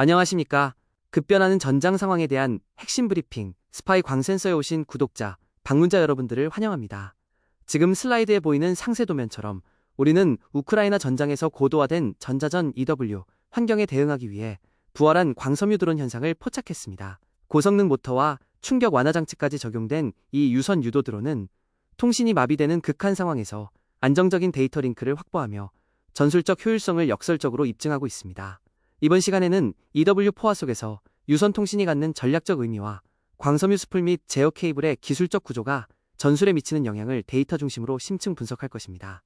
안녕하십니까. 급변하는 전장 상황에 대한 핵심 브리핑, 스파이 광센서에 오신 구독자, 방문자 여러분들을 환영합니다. 지금 슬라이드에 보이는 상세 도면처럼 우리는 우크라이나 전장에서 고도화된 전자전 EW 환경에 대응하기 위해 부활한 광섬유 드론 현상을 포착했습니다. 고성능 모터와 충격 완화 장치까지 적용된 이 유선 유도 드론은 통신이 마비되는 극한 상황에서 안정적인 데이터 링크를 확보하며 전술적 효율성을 역설적으로 입증하고 있습니다. 이번 시간에는 EW 포화 속에서 유선 통신이 갖는 전략적 의미와 광섬유 스풀 및 제어 케이블의 기술적 구조가 전술에 미치는 영향을 데이터 중심으로 심층 분석할 것입니다.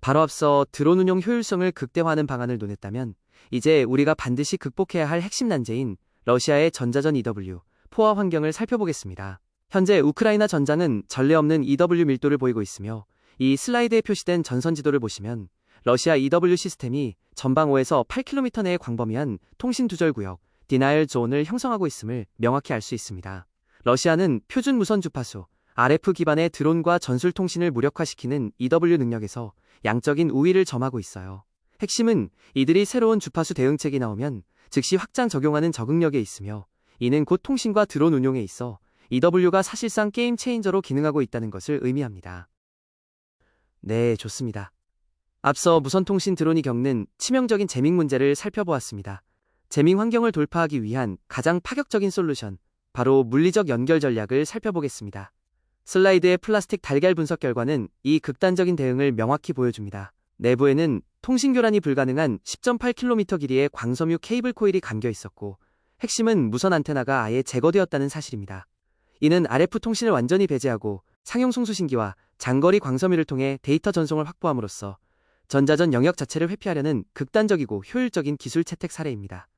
바로 앞서 드론 운용 효율성을 극대화하는 방안을 논했다면 이제 우리가 반드시 극복해야 할 핵심 난제인 러시아의 전자전 EW 포화 환경을 살펴보겠습니다. 현재 우크라이나 전장은 전례 없는 EW 밀도를 보이고 있으며 이 슬라이드에 표시된 전선 지도를 보시면 러시아 EW 시스템이 전방 5에서 8km 내의 광범위한 통신 두절 구역, 디나일 존을 형성하고 있음을 명확히 알 수 있습니다. 러시아는 표준 무선 주파수, RF 기반의 드론과 전술 통신을 무력화시키는 EW 능력에서 양적인 우위를 점하고 있어요. 핵심은 이들이 새로운 주파수 대응책이 나오면 즉시 확장 적용하는 적응력에 있으며 이는 곧 통신과 드론 운용에 있어 EW가 사실상 게임 체인저로 기능하고 있다는 것을 의미합니다. 네, 좋습니다. 앞서 무선통신 드론이 겪는 치명적인 재밍 문제를 살펴보았습니다. 재밍 환경을 돌파하기 위한 가장 파격적인 솔루션, 바로 물리적 연결 전략을 살펴보겠습니다. 슬라이드의 플라스틱 달걀 분석 결과는 이 극단적인 대응을 명확히 보여줍니다. 내부에는 통신 교란이 불가능한 10.8km 길이의 광섬유 케이블 코일이 감겨 있었고, 핵심은 무선 안테나가 아예 제거되었다는 사실입니다. 이는 RF 통신을 완전히 배제하고 상용 송수신기와 장거리 광섬유를 통해 데이터 전송을 확보함으로써 전자전 영역 자체를 회피하려는 극단적이고 효율적인 기술 채택 사례입니다.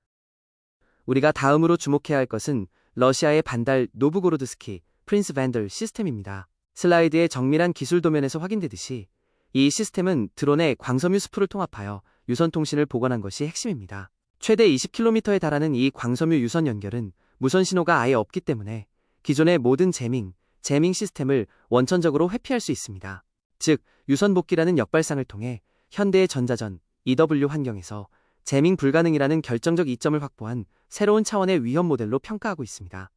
우리가 다음으로 주목해야 할 것은 러시아의 반달 노브고로드스키 프린스 밴들 시스템입니다. 슬라이드의 정밀한 기술 도면에서 확인되듯이 이 시스템은 드론의 광섬유 스프를 통합하여 유선 통신을 복원한 것이 핵심입니다. 최대 20km에 달하는 이 광섬유 유선 연결은 무선 신호가 아예 없기 때문에 기존의 모든 재밍, 재밍 시스템을 원천적으로 회피할 수 있습니다. 즉, 유선 복귀라는 역발상을 통해 현대의 전자전, EW 환경에서 재밍 불가능이라는 결정적 이점을 확보한 새로운 차원의 위험 모델로 평가하고 있습니다.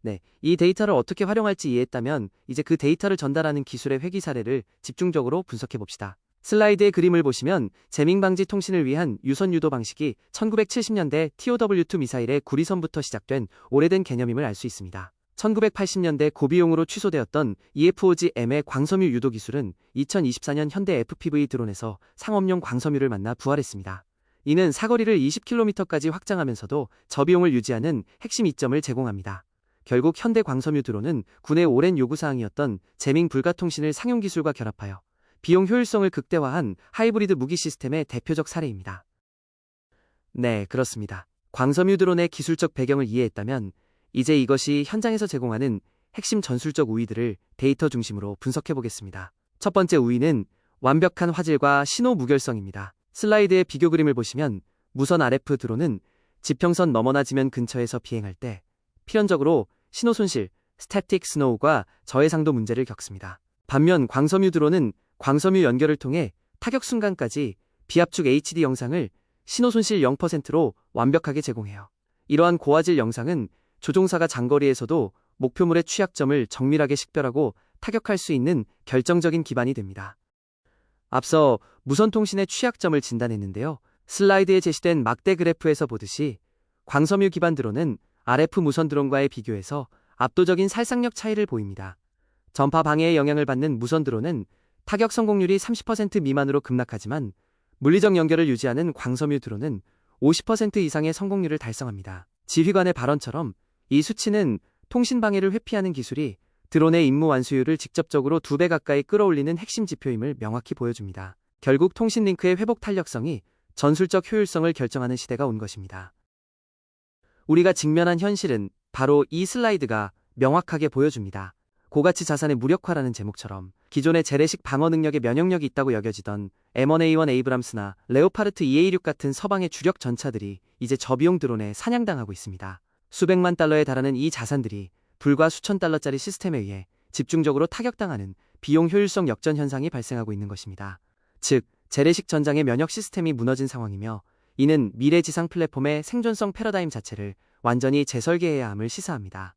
네, 이 데이터를 어떻게 활용할지 이해했다면 이제 그 데이터를 전달하는 기술의 회귀 사례를 집중적으로 분석해 봅시다. 슬라이드의 그림을 보시면 재밍 방지 통신을 위한 유선 유도 방식이 1970년대 TOW2 미사일의 구리선부터 시작된 오래된 개념임을 알 수 있습니다. 1980년대 고비용으로 취소되었던 EFOG-M의 광섬유 유도 기술은 2024년 현대 FPV 드론에서 상업용 광섬유를 만나 부활했습니다. 이는 사거리를 20km까지 확장하면서도 저비용을 유지하는 핵심 이점을 제공합니다. 결국 현대 광섬유 드론은 군의 오랜 요구사항이었던 재밍 불가 통신을 상용 기술과 결합하여 비용 효율성을 극대화한 하이브리드 무기 시스템의 대표적 사례입니다. 네, 그렇습니다. 광섬유 드론의 기술적 배경을 이해했다면 이제 이것이 현장에서 제공하는 핵심 전술적 우위들을 데이터 중심으로 분석해 보겠습니다. 첫 번째 우위는 완벽한 화질과 신호 무결성입니다. 슬라이드의 비교 그림을 보시면 무선 RF 드론은 지평선 너머나 지면 근처에서 비행할 때 필연적으로 신호 손실, 스태틱 스노우과 저해상도 문제를 겪습니다. 반면 광섬유 드론은 광섬유 연결을 통해 타격 순간까지 비압축 HD 영상을 신호 손실 0%로 완벽하게 제공해요. 이러한 고화질 영상은 조종사가 장거리에서도 목표물의 취약점을 정밀하게 식별하고 타격할 수 있는 결정적인 기반이 됩니다. 앞서 무선통신의 취약점을 진단했는데요. 슬라이드에 제시된 막대 그래프에서 보듯이 광섬유 기반 드론은 RF 무선 드론과의 비교해서 압도적인 살상력 차이를 보입니다. 전파 방해에 영향을 받는 무선 드론은 타격 성공률이 30% 미만으로 급락하지만 물리적 연결을 유지하는 광섬유 드론은 50% 이상의 성공률을 달성합니다. 지휘관의 발언처럼 이 수치는 통신 방해를 회피하는 기술이 드론의 임무 완수율을 직접적으로 두 배 가까이 끌어올리는 핵심 지표임을 명확히 보여줍니다. 결국 통신 링크의 회복 탄력성이 전술적 효율성을 결정하는 시대가 온 것입니다. 우리가 직면한 현실은 바로 이 슬라이드가 명확하게 보여줍니다. 고가치 자산의 무력화라는 제목처럼 기존의 재래식 방어 능력에 면역력이 있다고 여겨지던 M1A1 에이브람스나 레오파르트 2A6 같은 서방의 주력 전차들이 이제 저비용 드론에 사냥당하고 있습니다. 수백만 달러에 달하는 이 자산들이 불과 수천 달러짜리 시스템에 의해 집중적으로 타격당하는 비용 효율성 역전 현상이 발생하고 있는 것입니다. 즉, 재래식 전장의 면역 시스템이 무너진 상황이며 이는 미래 지상 플랫폼의 생존성 패러다임 자체를 완전히 재설계해야 함을 시사합니다.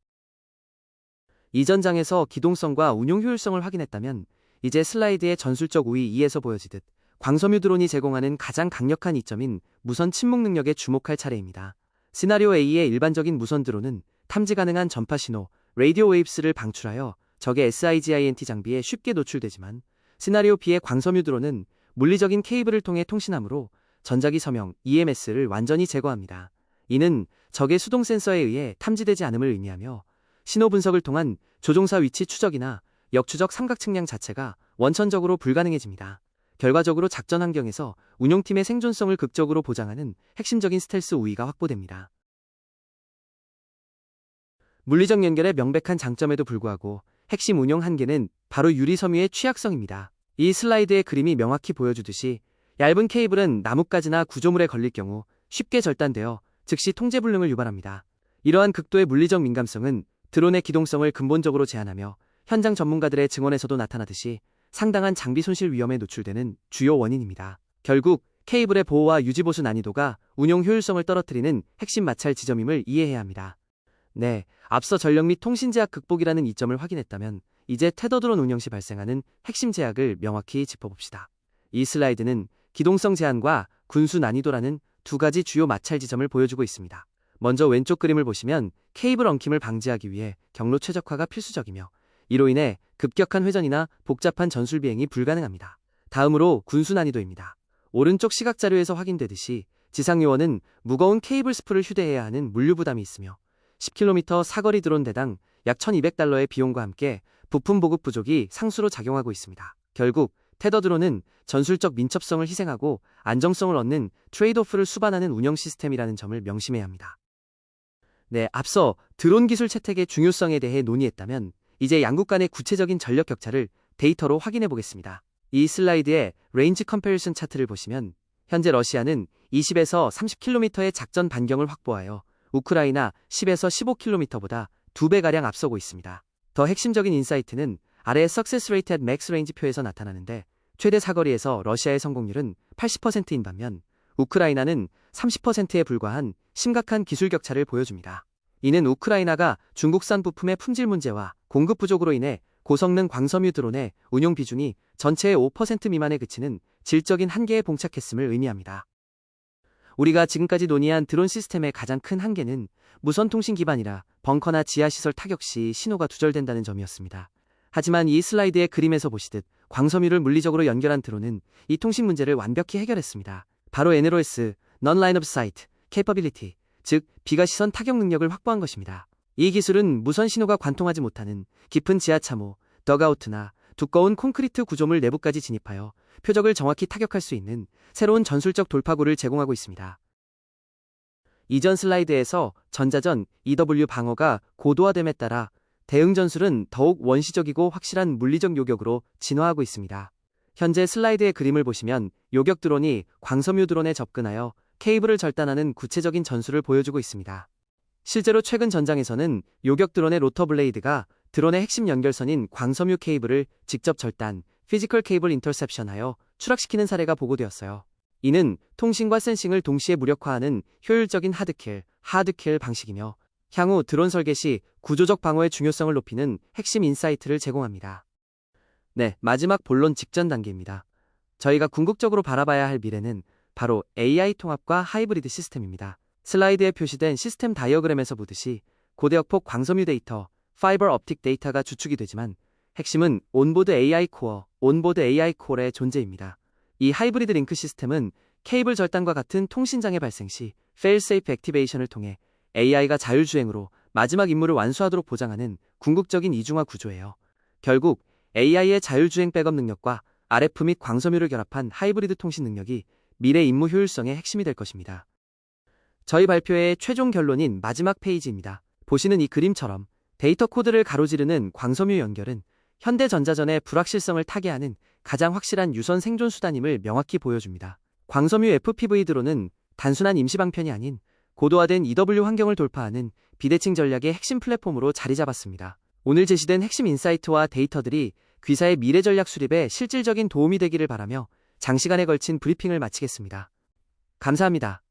이전 장에서 기동성과 운용 효율성을 확인했다면 이제 슬라이드의 전술적 우위 2에서 보여지듯 광섬유 드론이 제공하는 가장 강력한 이점인 무선 침묵 능력에 주목할 차례입니다. 시나리오 A의 일반적인 무선 드론은 탐지 가능한 전파 신호, 라디오 웨이브스를 방출하여 적의 SIGINT 장비에 쉽게 노출되지만 시나리오 B의 광섬유 드론은 물리적인 케이블을 통해 통신하므로 전자기 서명 EMS를 완전히 제거합니다. 이는 적의 수동 센서에 의해 탐지되지 않음을 의미하며 신호 분석을 통한 조종사 위치 추적이나 역추적 삼각 측량 자체가 원천적으로 불가능해집니다. 결과적으로 작전 환경에서 운용팀의 생존성을 극적으로 보장하는 핵심적인 스텔스 우위가 확보됩니다. 물리적 연결의 명백한 장점에도 불구하고 핵심 운용 한계는 바로 유리 섬유의 취약성입니다. 이 슬라이드의 그림이 명확히 보여주듯이 얇은 케이블은 나뭇가지나 구조물에 걸릴 경우 쉽게 절단되어 즉시 통제 불능을 유발합니다. 이러한 극도의 물리적 민감성은 드론의 기동성을 근본적으로 제한하며 현장 전문가들의 증언에서도 나타나듯이 상당한 장비 손실 위험에 노출되는 주요 원인입니다. 결국 케이블의 보호와 유지보수 난이도가 운용 효율성을 떨어뜨리는 핵심 마찰 지점임을 이해해야 합니다. 네, 앞서 전력 및 통신 제약 극복이라는 이점을 확인했다면 이제 테더드론 운영 시 발생하는 핵심 제약을 명확히 짚어봅시다. 이 슬라이드는 기동성 제한과 군수 난이도라는 두 가지 주요 마찰 지점을 보여주고 있습니다. 먼저 왼쪽 그림을 보시면 케이블 엉킴을 방지하기 위해 경로 최적화가 필수적이며 이로 인해 급격한 회전이나 복잡한 전술 비행이 불가능합니다. 다음으로 군수 난이도입니다. 오른쪽 시각 자료에서 확인되듯이 지상 요원은 무거운 케이블 스프를 휴대해야 하는 물류 부담이 있으며 10km 사거리 드론 대당 약 1200달러의 비용과 함께 부품 보급 부족이 상수로 작용하고 있습니다. 결국 테더 드론은 전술적 민첩성을 희생하고 안정성을 얻는 트레이드오프를 수반하는 운영 시스템이라는 점을 명심해야 합니다. 네, 앞서 드론 기술 채택의 중요성에 대해 논의했다면 이제 양국 간의 구체적인 전력 격차를 데이터로 확인해 보겠습니다. 이 슬라이드의 레인지 컴페리슨 차트를 보시면 현재 러시아는 20에서 30km의 작전 반경을 확보하여 우크라이나 10에서 15km보다 2배가량 앞서고 있습니다. 더 핵심적인 인사이트는 아래 Success Rate at Max Range 표에서 나타나는데 최대 사거리에서 러시아의 성공률은 80%인 반면 우크라이나는 30%에 불과한 심각한 기술 격차를 보여줍니다. 이는 우크라이나가 중국산 부품의 품질 문제와 공급 부족으로 인해 고성능 광섬유 드론의 운용 비중이 전체의 5% 미만에 그치는 질적인 한계에 봉착했음을 의미합니다. 우리가 지금까지 논의한 드론 시스템의 가장 큰 한계는 무선 통신 기반이라 벙커나 지하시설 타격 시 신호가 두절된다는 점이었습니다. 하지만 이 슬라이드의 그림에서 보시듯 광섬유를 물리적으로 연결한 드론은 이 통신 문제를 완벽히 해결했습니다. 바로 NLOS, Non-Line of Sight, Capability, 즉 비가 시선 타격 능력을 확보한 것입니다. 이 기술은 무선 신호가 관통하지 못하는 깊은 지하 참호, 더가우트나 두꺼운 콘크리트 구조물 내부까지 진입하여 표적을 정확히 타격할 수 있는 새로운 전술적 돌파구를 제공하고 있습니다. 이전 슬라이드에서 전자전 EW 방어가 고도화됨에 따라 대응 전술은 더욱 원시적이고 확실한 물리적 요격으로 진화하고 있습니다. 현재 슬라이드의 그림을 보시면 요격 드론이 광섬유 드론에 접근하여 케이블을 절단하는 구체적인 전술을 보여주고 있습니다. 실제로 최근 전장에서는 요격 드론의 로터 블레이드가 드론의 핵심 연결선인 광섬유 케이블을 직접 절단, 피지컬 케이블 인터셉션하여 추락시키는 사례가 보고되었어요. 이는 통신과 센싱을 동시에 무력화하는 효율적인 하드킬, 하드킬 방식이며 향후 드론 설계 시 구조적 방어의 중요성을 높이는 핵심 인사이트를 제공합니다. 네, 마지막 본론 직전 단계입니다. 저희가 궁극적으로 바라봐야 할 미래는 바로 AI 통합과 하이브리드 시스템입니다. 슬라이드에 표시된 시스템 다이어그램에서 보듯이 고대역폭 광섬유 데이터, 파이버 업틱 데이터가 주축이 되지만 핵심은 온보드 AI 코어, 온보드 AI 콜의 존재입니다. 이 하이브리드 링크 시스템은 케이블 절단과 같은 통신장애 발생 시 fail-safe 액티베이션을 통해 AI가 자율주행으로 마지막 임무를 완수하도록 보장하는 궁극적인 이중화 구조예요. 결국 AI의 자율주행 백업 능력과 RF 및 광섬유를 결합한 하이브리드 통신 능력이 미래 임무 효율성의 핵심이 될 것입니다. 저희 발표의 최종 결론인 마지막 페이지입니다. 보시는 이 그림처럼 데이터 코드를 가로지르는 광섬유 연결은 현대전자전의 불확실성을 타개하는 가장 확실한 유선 생존 수단임을 명확히 보여줍니다. 광섬유 FPV 드론은 단순한 임시방편이 아닌 고도화된 EW 환경을 돌파하는 비대칭 전략의 핵심 플랫폼으로 자리 잡았습니다. 오늘 제시된 핵심 인사이트와 데이터들이 귀사의 미래 전략 수립에 실질적인 도움이 되기를 바라며 장시간에 걸친 브리핑을 마치겠습니다. 감사합니다.